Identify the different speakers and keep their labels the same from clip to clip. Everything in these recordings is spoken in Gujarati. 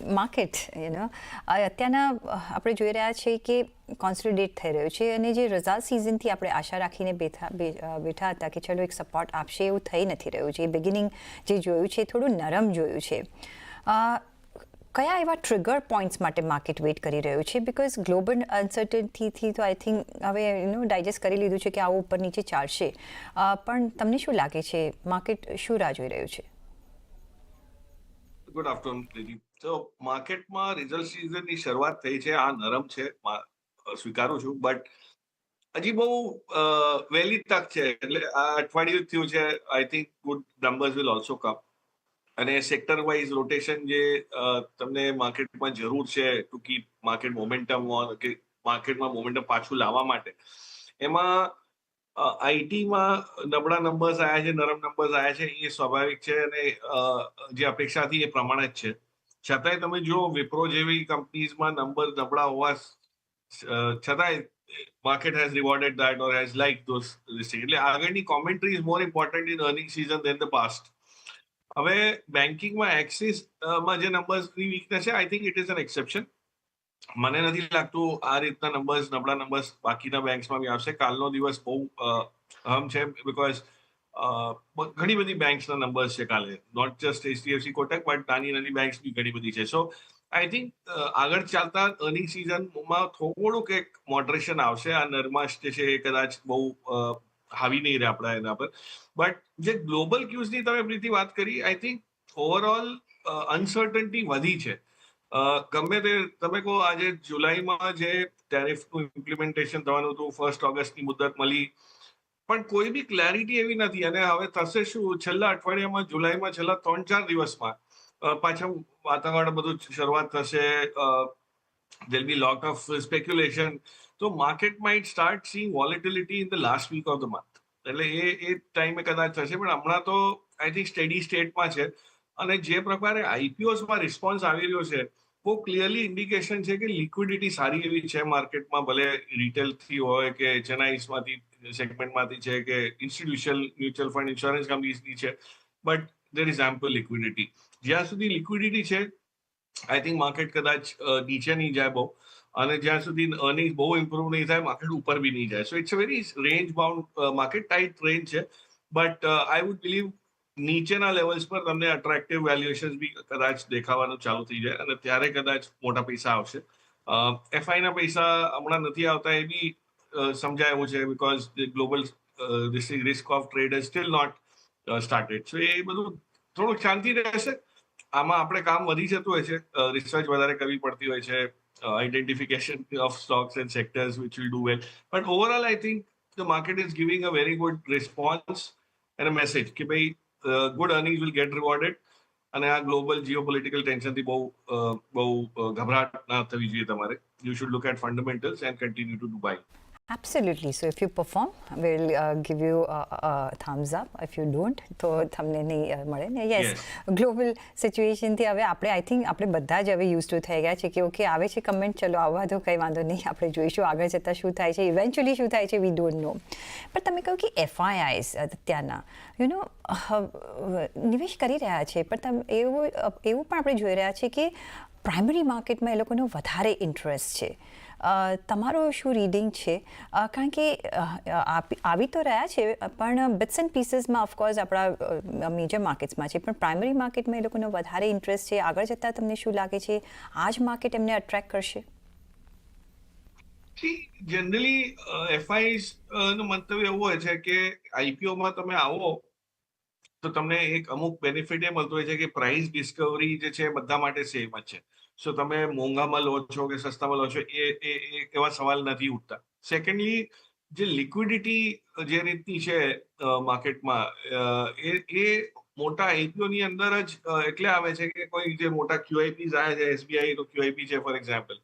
Speaker 1: માર્કેટ યુ અત્યારના આપણે જોઈ રહ્યા છીએ કે કોન્સોલિડેટ થઈ રહ્યું છે અને જે રઝા સિઝનથી આપણે આશા રાખીને બેઠા બેઠા હતા કે ચલો એક સપોર્ટ આપશે એવું થઈ નથી રહ્યું છે. બિગિનિંગ જે જોયું છે થોડું નરમ જોયું છે. કયા એવા ટ્રિગર પોઈન્ટ્સ માટે માર્કેટ વેઇટ કરી રહ્યું છે? બિકોઝ ગ્લોબલ અનસર્ટનથી તો આઈ થિંક હવે યુનો ડાયજેસ્ટ કરી લીધું છે કે આવું ઉપર નીચે ચાલશે. પણ તમને શું લાગે છે? માર્કેટ શું રાહ જોઈ રહ્યું છે?
Speaker 2: ગુડ આફ્ટરનૂન તો માર્કેટમાં રિઝલ્ટ સિઝનની શરૂઆત થઈ છે. આ નરમ છે. સ્વીકારું છું. બટ હજી બહુ વહેલી તક છે. એટલે આ અઠવાડિયું થયું છે. I think good numbers will also come અને સેક્ટર વાઇઝ રોટેશન જે તમને માર્કેટમાં જરૂર છે ટુ કીપ માર્કેટ મોમેન્ટમ કે માર્કેટમાં મોમેન્ટમ પાછું લાવવા માટે, એમાં આઈટીમાં નબળા નંબર્સ આવ્યા છે, નરમ નંબર્સ આવ્યા છે. એ સ્વાભાવિક છે અને જે અપેક્ષા હતી એ પ્રમાણે જ છે. છતાંય તમે જુઓ, વિપ્રો જેવી કંપનીઝમાં નંબર નબળા હોવા છતાંય market has rewarded that or has like those એટલે આગળની commentary is more important in earning season then the past હવે બેન્કિંગમાં એક્સિસમાં જે નંબર્સની વીકનેસ છે I think it is an exception મને નથી લાગતું આ રીતના નંબર્સ નબળા નંબર્સ બાકીના બેંક્સમાં બી આવશે. કાલનો દિવસ બહુ અહમ છે બિકોઝ ઘણી બધી બેંક્સના નંબર્સ છે કાલે. Not just HDFC Kotak but નાની નાની બેંક્સ બી ઘણી બધી છે. સો આઈ થિંક આગળ ચાલતા અર્નિંગ સિઝનમાં થોડુંક એક મોડરેશન આવશે. આ નરમાશ જે છે એ કદાચ બહુ હાવી નહીં રહે આપણા એના પર. બટ જે ગ્લોબલ ક્યુઝની તમે પ્રીતિ વાત કરી આઈ થિંક ઓવરઓલ અનસર્ટન્ટી વધી છે. ગમે તે તમે કહો આજે જુલાઈમાં જે ટેરિફનું ઇમ્પ્લિમેન્ટેશન થવાનું હતું ફર્સ્ટ ઓગસ્ટની મુદત મળી પણ કોઈ બી ક્લેરિટી એવી નથી. અને હવે થશે શું? છેલ્લા અઠવાડિયામાં, જુલાઈમાં, છેલ્લા ત્રણ ચાર દિવસમાં પાછા વાતાવરણ બધું શરૂઆત થશે. There'll be lot of speculation તો market might start seeing volatility in the last week of the month એટલે એ એ ટાઈમે કદાચ થશે, પણ હમણાં તો આઈ થિંક સ્ટેડી સ્ટેટમાં છે. અને જે પ્રકારે આઈપીઓસમાં રિસ્પોન્સ આવી રહ્યો છે, બહુ ક્લિયરલી ઇન્ડિકેશન છે કે લિક્વિડિટી સારી એવી છે માર્કેટમાં ભલે રિટેલથી હોય કે એચએનઆઈસમાંથી સેગમેન્ટમાંથી છે કે ઇન્સ્ટિટ્યુશનલ મ્યુચ્યુઅલ ફંડ ઇન્સ્યોરન્સ કંપનીઝની છે. But there is ample liquidity જ્યાં સુધી લિક્વિડિટી છે આઈ થિંક માર્કેટ કદાચ નીચે નહીં જાય બહુ. અને જ્યાં સુધી અર્નિંગ બહુ ઇમ્પ્રુવ નહીં થાય માર્કેટ ઉપર બી નહીં જાય. So it's very range bound market tight range છે. બટ આઈ વુડ બિલીવ નીચેના લેવલ્સ પર તમને અટ્રેક્ટિવ વેલ્યુએશન બી કદાચ દેખાવાનું ચાલુ થઈ જાય. અને ત્યારે કદાચ મોટા પૈસા આવશે. એફઆઈ ના પૈસા હમણાં નથી આવતા, એ બી સમજાય એવું છે because global risk off trade still not started so એ બધું થોડુંક શાંતિ રહેશે આમાં આપણે કામ વધી જતું હોય છે રિસર્ચ વધારે કરવી પડતી હોય છે identification of stocks and sectors which will do well but overall I think the market is giving a very good response and a message કે ભાઈ good earnings will get rewarded અને આ ગ્લોબલ જીઓપોલિટિકલ ટેન્શનથી બહુ બહુ ગભરાટ ના થવી જોઈએ તમારે you should look at fundamentals and continue to do buy
Speaker 1: Absolutely. So if you perform will give you you up if you don't, તો તમને નહીં મળે ને? યસ ગ્લોબલ સિચ્યુએશનથી હવે આપણે આઈ થિંક આપણે બધા જ હવે યુઝ ટુ થઈ ગયા છે કે ઓકે આવે છે કમેન્ટ ચલો આવવા તો કંઈ વાંધો નહીં આપણે જોઈશું આગળ જતાં શું થાય છે. ઇવેન્ચ્યુઅલી શું થાય છે વી ડોન્ટ નો પણ તમે કહ્યું કે એફઆઈઆઈસ અત્યારના યુ નો નિવેશ કરી રહ્યા છે. પણ તમે એવું એવું પણ આપણે જોઈ રહ્યા છીએ કે પ્રાઇમરી માર્કેટમાં એ લોકોનો વધારે ઇન્ટરેસ્ટ છે. તમારો શું રીડિંગ છે? કારણ કે આવી તો રહ્યા છે, પણ બિટ્સ એન્ડ પીસીસમાં ઓફકોર્સ આપણા મેજર માર્કેટ્સમાં છે. પણ પ્રાઇમરી માર્કેટમાં એ લોકોનો વધારે ઇન્ટરેસ્ટ છે. આગળ જતાં તમને શું લાગે છે? આ જ માર્કેટ એમને અટ્રેક્ટ કરશે?
Speaker 2: જનરલી એફઆઈસનું મંતવ્ય એવું હોય છે કે આઈપીઓમાં તમે આવો, તો તમને એક અમુક બેનિફિટ એ મળતું હોય છે કે પ્રાઇસ ડિસ્કવરી જે છે બધા માટે સેમ જ છે. સો તમે મોંઘામાં લો છો કે સસ્તામાં લો છો, એ એવા સવાલ નથી ઉઠતા. સેકન્ડલી જે લિક્વિડિટી જે રીતની છે માર્કેટમાં એ એ મોટા આઈપીઓની અંદર જ એટલે આવે છે કે કોઈ જે મોટા ક્યુઆઈપી આવે છે એસબીઆઈ તો ક્યુઆઈપી છે, ફોર એક્ઝામ્પલ.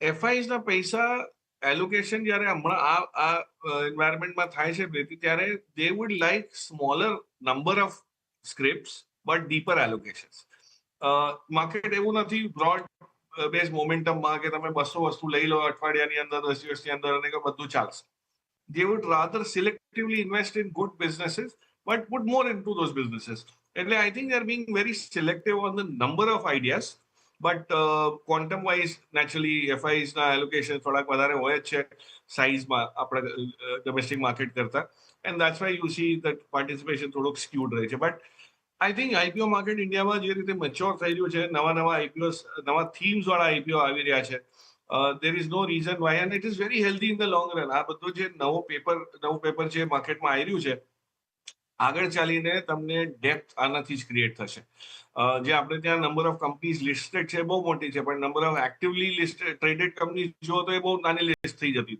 Speaker 2: એફઆઈસ ના પૈસા એલોકેશન જ્યારે હમણાં આ આ એન્વાયરમેન્ટમાં થાય છે પ્રીતિ, ત્યારે they would like smaller number of script but deeper allocations market એવું નથી બ્રોડ બેઝ મોમેન્ટમમાં કે તમે બસો વસ્તુ લઈ લો અઠવાડિયાની અંદર, દસ દિવસની અંદર અને કે બધું ચાલશે. They would rather selectively invest in good businesses, but put more into those businesses. એટલે I think they're being very selective on the number of ideas but quantum wise naturally FIIs ના એલોકેશન થોડાક વધારે હોય જ છે સાઇઝમાં આપણે ડોમેસ્ટિક માર્કેટ કરતા. And that's why you see that participation થોડુંક સ્ક્યુડ રહે છે. But I think IPO market ઇન્ડિયામાં જે રીતે મેચ્યોર થઈ રહ્યું છે, નવા નવા આઈપીઓ નવા થીમ્સ વાળા આઈપીઓ આવી રહ્યા છે. There is no reason why and it is very healthy in the long run આ બધું જે નવો પેપર નવું પેપર જે માર્કેટમાં આવી રહ્યું છે, આગળ ચાલીને તમને ડેપ્થ આનાથી જ ક્રિએટ થશે. જે આપણે ત્યાં નંબર ઓફ કંપનીઝ લિસ્ટેડ છે, બહુ મોટી છે, પણ number of actively listed traded companies જુઓ તો એ બહુ નાની લિસ્ટ થઈ જતી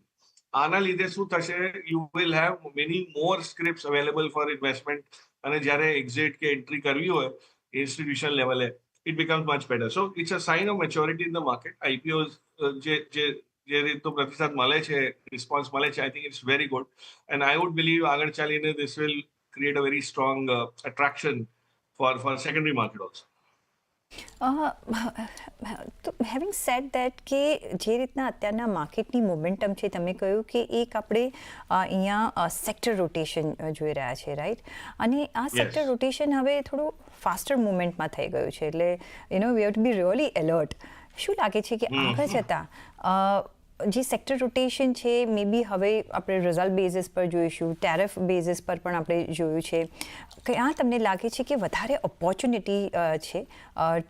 Speaker 2: આના લીધે શું થશે? You will have many more script available for investment અને જ્યારે એક્ઝિટ કે એન્ટ્રી કરવી હોય ઇન્સ્ટિટ્યુશન લેવલે it becomes much better so it's a sign of maturity in the market IPO જે જે રીતનો પ્રતિસાદ મળે છે રિસ્પોન્સ મળે છે I think it's very good and I would believe આગળ ચાલીને this will create a very strong attraction for for secondary market also.
Speaker 1: તો હેવિંગ સેટ દેટ કે જે રીતના અત્યારના માર્કેટની મોમેન્ટમ છે તમે કહ્યું કે એક આપણે અહીંયા સેક્ટર રોટેશન જોઈ રહ્યા છે રાઈટ અને આ સેક્ટર રોટેશન હવે થોડું ફાસ્ટર મુવમેન્ટમાં થઈ ગયું છે એટલે you know we have to be really alert શું લાગે છે કે આગળ જતાં જે સેક્ટર રોટેશન છે મે બી હવે આપણે રિઝલ્ટ બેઝિસ પર જોઈશું ટેરિફ બેઝિસ પર પણ આપણે જોયું છે. ક્યાં તમને લાગે છે કે વધારે ઓપોર્ચ્યુનિટી છે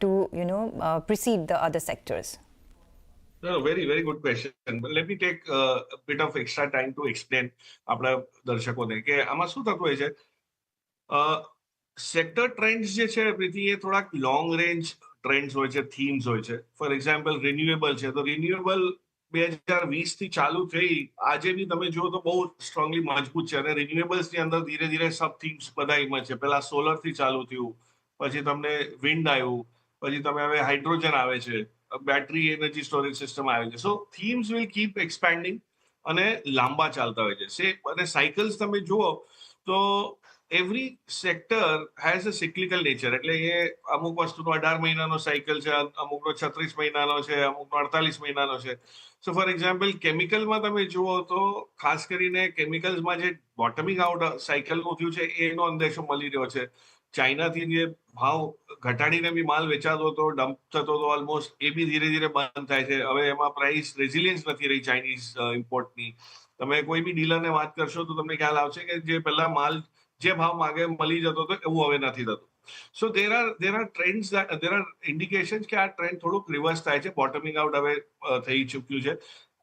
Speaker 1: to you know precede the other sectors
Speaker 2: No, very very, good question. But let me take uh, a to explain આપણા દર્શકોને કે આમાં શું થતું હોય છે? સેક્ટર ટ્રેન્ડ્સ જે છે પ્રીતિ એ થોડાક લોંગ રેન્જ ટ્રેન્ડ્સ હોય છે થીમ્સ હોય છે. ફોર એક્ઝામ્પલ રિન્યુએબલ છે. તો રિન્યુએબલ બે હજાર વીસથી ચાલુ થઈ, આજે બી તમે જુઓ તો બહુ સ્ટ્રોંગલી મજબૂત છે અને રિન્યુએબલ્સની અંદર ધીરે ધીરે સબ થીમ્સ બધા એમાં છે. પેલા સોલરથી ચાલુ થયું, પછી તમને વિન્ડ આવ્યું, પછી તમે હવે હાઇડ્રોજન આવે છે બેટરી એનર્જી સ્ટોરેજ સિસ્ટમ આવે છે. So themes will keep expanding અને લાંબા ચાલતા હોય છે. સે, અને સાયકલ્સ તમે જુઓ તો every sector has a cyclical nature એટલે એ અમુક વસ્તુનો અઢાર મહિનાનો સાયકલ છે, અમુકનો છત્રીસ મહિનાનો છે, અમુકનો અડતાલીસ મહિનાનો છે. સો ફોર એક્ઝામ્પલ કેમિકલમાં તમે જુઓ તો ખાસ કરીને કેમિકલ્સમાં જે બોટમિંગ આઉટ સાયકલનું થયું છે, એનો અંદેશો મળી રહ્યો છે. ચાઇનાથી જે ભાવ ઘટાડીને બી માલ વેચાતો હતો ડમ્પ થતો હતો ઓલમોસ્ટ એ બી ધીરે ધીરે બંધ થાય છે. હવે એમાં પ્રાઇસ રેઝિલિયન્સ નથી રહી ચાઇનીઝ ઇમ્પોર્ટની તમે કોઈ બી ડીલરને વાત કરશો તો તમને ખ્યાલ આવશે કે જે પહેલા માલ જે ભાવ માગે મળી જતો હતો, એવું હવે નથી થતું. So there are there are trend there are indication કે આ ટ્રેન્ડ થોડુંક રિવર્સ થાય છે. બોટમિંગ આઉટ હવે થઈ ચૂક્યું છે.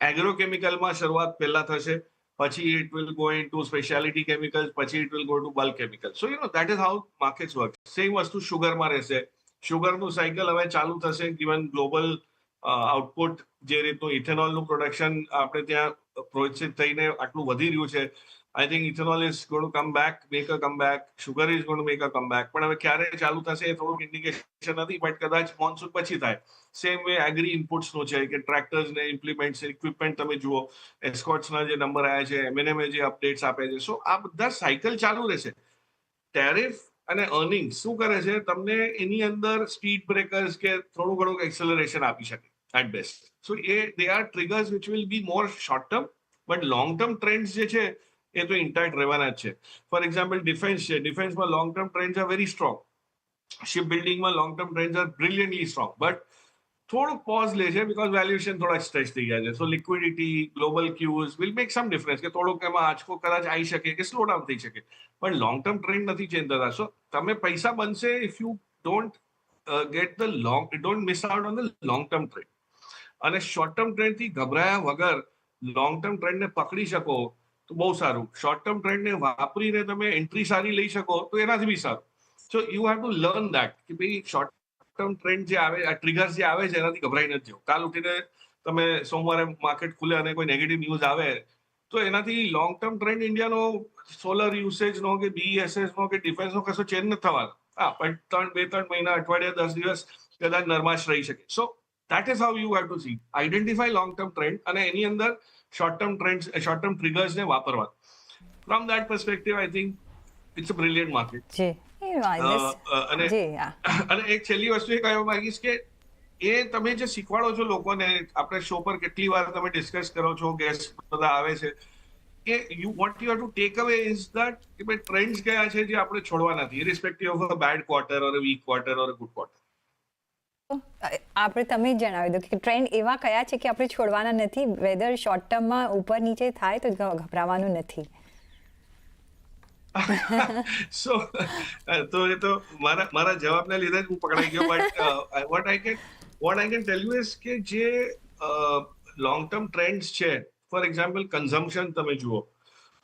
Speaker 2: એગ્રોકેમિકલમાં શરૂઆત પહેલા થશે, પછી it will go in to speciality chemicals પછી it will go to bulk chemical so you know that is how markets work same વસ્તુ શુગરમાં રહેશે. શુગરનું સાયકલ હવે ચાલુ થશે ઇવન ગ્લોબલ આઉટપુટ જે રીતનું ઇથેનોલનું પ્રોડક્શન આપણે ત્યાં પ્રોત્સાહિત થઈને આટલું વધી રહ્યું છે. I think ethanol is got come back make a come back sugar is got make a come back પણ હવે ક્યારે ચાલુ થશે એ થોડુંક ઇન્ડિકેશન નથી બટ કદાચ મોન્સૂન પછી થાય. સેમ વે એગ્રી ઇનપુટ્સનું છે, કે ટ્રેક્ટર્સ ને ઇમ્પ્લિમેન્ટ્સ ઇક્વિપમેન્ટ તમે જુઓ એસ્કોટ્સના જે નંબર આવ્યા છે એમએનએમ જે અપડેટ્સ આપે છે. સો આ બધા સાયકલ ચાલુ રહેશે. ટેરિફ અને અર્નિંગ શું કરે છે? તમને એની અંદર સ્પીડ બ્રેકર્સ કે થોડું ઘણું એક્સેલરેશન આપી શકે at best so A they are triggers which will be more short term but long term trend જે છે એ તો ઇન્ટેક્ટ રહેવાના જ છે. ફોર એક્ઝામ્પલ ડિફેન્સ છે. ડિફેન્સમાં long term trend are very strong ship બિલ્ડિંગમાં long term trend are brilliantly strong but થોડુંક પોઝ લે છે બિકોઝ વેલ્યુએશન થોડા સ્ટ્રેચ થઈ ગયા છે. So liquidity global cues will make some difference કે થોડુંક એમાં આંચકો કદાચ આવી શકે કે સ્લો ડાઉન થઈ શકે. પણ લોંગ ટર્મ ટ્રેન્ડ નથી ચેન્જ થતા. સો તમે પૈસા બનશે if you don't get the long don't miss out on the long term trend and short term ટ્રેન્ડથી ગભરાયા વગર લોંગ ટર્મ ટ્રેન્ડને પકડી શકો તો બહુ સારું. શોર્ટ ટર્મ ટ્રેન્ડને વાપરીને તમે એન્ટ્રી સારી લઈ શકો તો એનાથી બી સારું. So you have to learn that કે ભાઈ શોર્ટ ટર્મ ટ્રેન્ડ જે આવે, આ ટ્રિગર્સ જે આવે છે એનાથી ગભરાઈ નથી જવું. કાલ ઉઠીને તમે સોમવારે માર્કેટ ખુલે અને કોઈ નેગેટિવ ન્યૂઝ આવે, તો એનાથી લોંગ ટર્મ ટ્રેન્ડ ઇન્ડિયાનો સોલર યુસેજનો કે બીએસએસ નો કે ડિફેન્સનો કશો ચેન્જ નથી થવાનો. હા, પણ ત્રણ, બે, ત્રણ મહિના, અઠવાડિયા, દસ દિવસ કદાચ નરમાશ રહી શકે. So that is how you have to see identify long term trend અને એની અંદર short term trend short term ટ્રિગર્સને વાપરવા. From that perspective I think it's a
Speaker 1: G. I miss-
Speaker 2: અને અને એક છેલ્લી વસ્તુ એ કહેવા માંગીશ કે એ તમે જે શીખવાડો છો લોકોને આપણે શો પર કેટલી વાર તમે ડિસ્કસ કરો છો ગેસ્ટ બધા આવે છે કે you what you to take away is that કે ભાઈ ટ્રેન્ડ્સ ગયા છે જે આપણે છોડવા નથી irrespective of a bad quarter or weak quarter or good quarter
Speaker 1: a, આપણે તમે જણાવી દો કે ટ્રેન્ડ એવા કયા છે કે આપણે છોડવાના નથી? વેધર શોર્ટ ટર્મમાં ઉપર નીચે થાય તો ગભરાવાનું નથી.
Speaker 2: સો તો એ તો મારા મારા જવાબને લીધે હું પકડાઈ ગયો but what I can what I can tell you is કે જે લોંગ ટર્મ ટ્રેન્ડ્સ છે ફોર એક્ઝામ્પલ કન્ઝમ્પશન તમે જુઓ.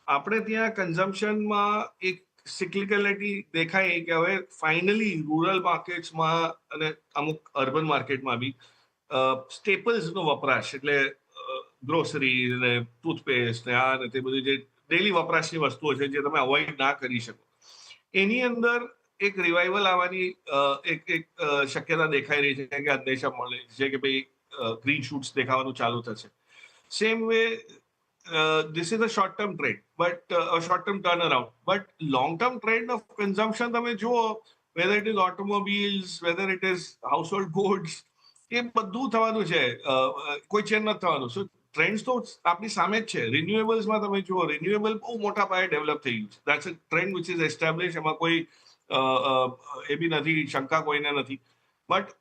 Speaker 2: આપણે ત્યાં કન્ઝમ્પશનમાં એક સિક્લિકલિટી દેખાય કે હવે ફાઇનલી રૂરલ માર્કેટ્સમાં અને અમુક અર્બન માર્કેટમાં બી સ્ટેપલ્સનો વપરાશ એટલે ગ્રોસરી ને ટૂથપેસ્ટ ને આ ને તે બધું જે ડેલી વપરાશની વસ્તુઓ છે જે તમે અવોઇડ ના કરી શકો. એની અંદર એક રિવાઇવલ આવવાની એક એક શક્યતા દેખાઈ રહી છે કે અંદેશા મળે છે કે ભાઈ ગ્રીન શૂટ્સ દેખાવાનું ચાલુ થશે. Same way this is a short term trend but uh, a short term turnaround but long term trend of consumption તમે જુઓ whether it is automobiles whether it is household goods એ બધું થવાનું છે કોઈ ચેન્જ નથી થવાનું સો ટ્રેન્ડ તો આપણી સામે જ છે રિન્યુએબલ્સમાં તમે જુઓ રિન્યુએબલ બહુ મોટા પાયે ડેવલપ થઈ ગયું છે that's a trend which is establish એમાં કોઈ એ બી નથી શંકા કોઈને નથી but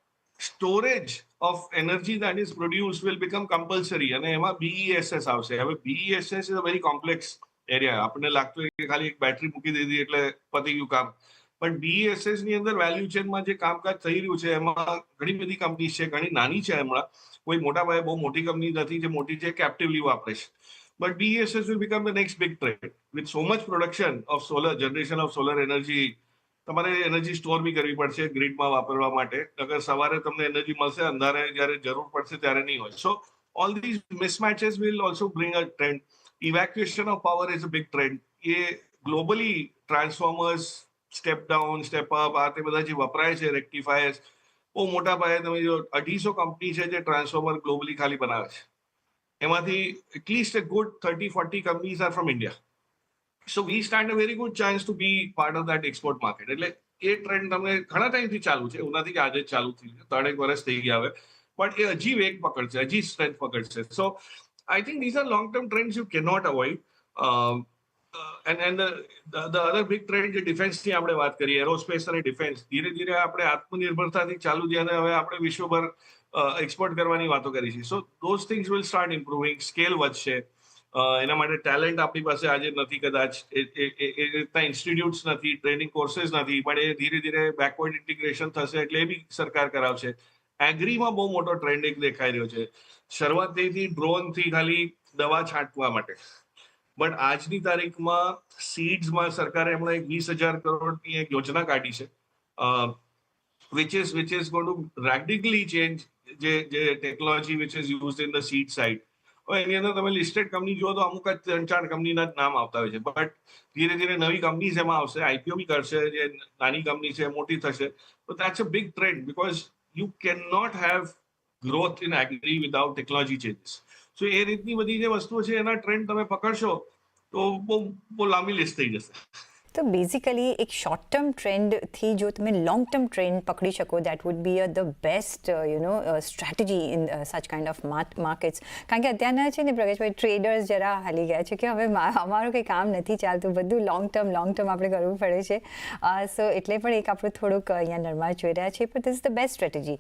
Speaker 2: storage of energy that is produce will become compulsory અને એમાં બીઈએસએસ આવશે. હવે BESS is a very complex area આપણને લાગતું હોય કે ખાલી એક બેટરી મૂકી દીધી એટલે પતી ગયું કામ. પણ બીએસએસની અંદર વેલ્યુ ચેનમાં જે કામકાજ થઈ રહ્યું છે, એમાં ઘણી બધી કંપની છે, ઘણી નાની છે હમણાં. કોઈ મોટા ભાઈ બહુ મોટી કંપની નથી જે મોટી છે કેપ્ટિવલી વાપરે છે. But BSS will become the next big trend with so much production of solar generation of solar energy તમારે એનર્જી સ્ટોર બી કરવી પડશે ગ્રીડમાં વાપરવા માટે. અગર સવારે તમને એનર્જી મળશે, અંધારે જ્યારે જરૂર પડશે ત્યારે નહીં હોય. So all these mismatches will also bring a trend evacuation of power is a big trend A globally transformers step down step up આ તે બધા જે વપરાય છે રેક્ટિફાયર્સ બહુ મોટા પાયે તમે જો અઢીસો કંપની છે જે ટ્રાન્સફોર્મર ગ્લોબલી ખાલી બનાવે છે. એમાંથી at least a good 30 40 companies are from India. We stand a very good chance to be part of that export market એટલે એ ટ્રેન્ડ તમને ઘણા ટાઈમથી ચાલુ છે. એવું નથી કે આજે ચાલુ થઈ છે. ત્રણેક વર્ષ થઈ ગયા હવે. પણ એ હજી વેગ પકડશે, હજી strength પકડશે. So I think these are long term trend you cannot avoid and and the other big trend જે ડિફેન્સની આપણે વાત કરીએ એરોસ્પેસ અને ડિફેન્સ ધીરે ધીરે આપણે આત્મનિર્ભરતાથી ચાલુ છે અને હવે આપણે વિશ્વભર એક્સપોર્ટ કરવાની વાતો કરી છે so those things will start improving scale વધશે. એના માટે ટેલેન્ટ આપણી પાસે આજે નથી કદાચ. એ રીતના ઇન્સ્ટિટ્યૂટ્સ નથી ટ્રેનિંગ કોર્सेस નથી, પણ એ ધીરે ધીરે બેકવર્ડ ઇન્ટિગ્રેશન થશે એટલે એ બી સરકાર કરાવશે. એગ્રીમાં બહુ મોટો ટ્રેન્ડ એક દેખાઈ રહ્યો છે. શરૂઆતથી ડ્રોનથી ખાલી દવા છાંટવા માટે. બટ આજની તારીખમાં સીડ્સમાં સરકારે એક વીસ હજાર કરોડની એક યોજના કાઢી છે. Is which is gone to radically change જે જે technology which is use in the seed side હવે એની અંદર તમે લિસ્ટેડ કંપની જુઓ તો અમુક જ ત્રણ ચાર કંપનીના જ નામ આવતા હોય છે. બટ ધીરે ધીરે નવી કંપનીઝ એમાં આવશે આઈપીઓ બી કરશે, જે નાની કંપની છે, મોટી થશે. તો that's a big trend because you can not have growth in agri without technology changes so એ રીતની બધી જે વસ્તુઓ છે, એના ટ્રેન્ડ તમે પકડશો તો બહુ બહુ લાંબી લિસ્ટ થઈ જશે.
Speaker 1: તો બેઝિકલી એક શોર્ટ ટર્મ ટ્રેન્ડથી જો તમે લોંગ ટર્મ ટ્રેન્ડ પકડી શકો that would be a the best you know strategy in such kind of markets કારણ કે અત્યારના છે ને પ્રગેશભાઈ ટ્રેડર્સ જરા હાલી ગયા છે કે હવે અમારું કંઈ કામ નથી ચાલતું બધું લોંગ ટર્મ લોંગ ટર્મ આપણે કરવું પડે છે. સો એટલે પણ એક આપણું થોડુંક અહીંયા નરમાશ જોઈ રહ્યા છે પણ this is the best strategy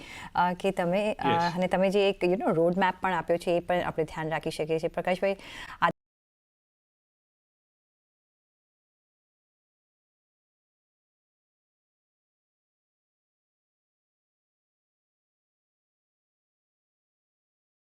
Speaker 1: કે તમે અને તમે જે એક યુ નો રોડ મેપ પણ આપ્યો છે એ પણ આપણે ધ્યાન રાખી શકીએ છીએ. પ્રકાશભાઈ આ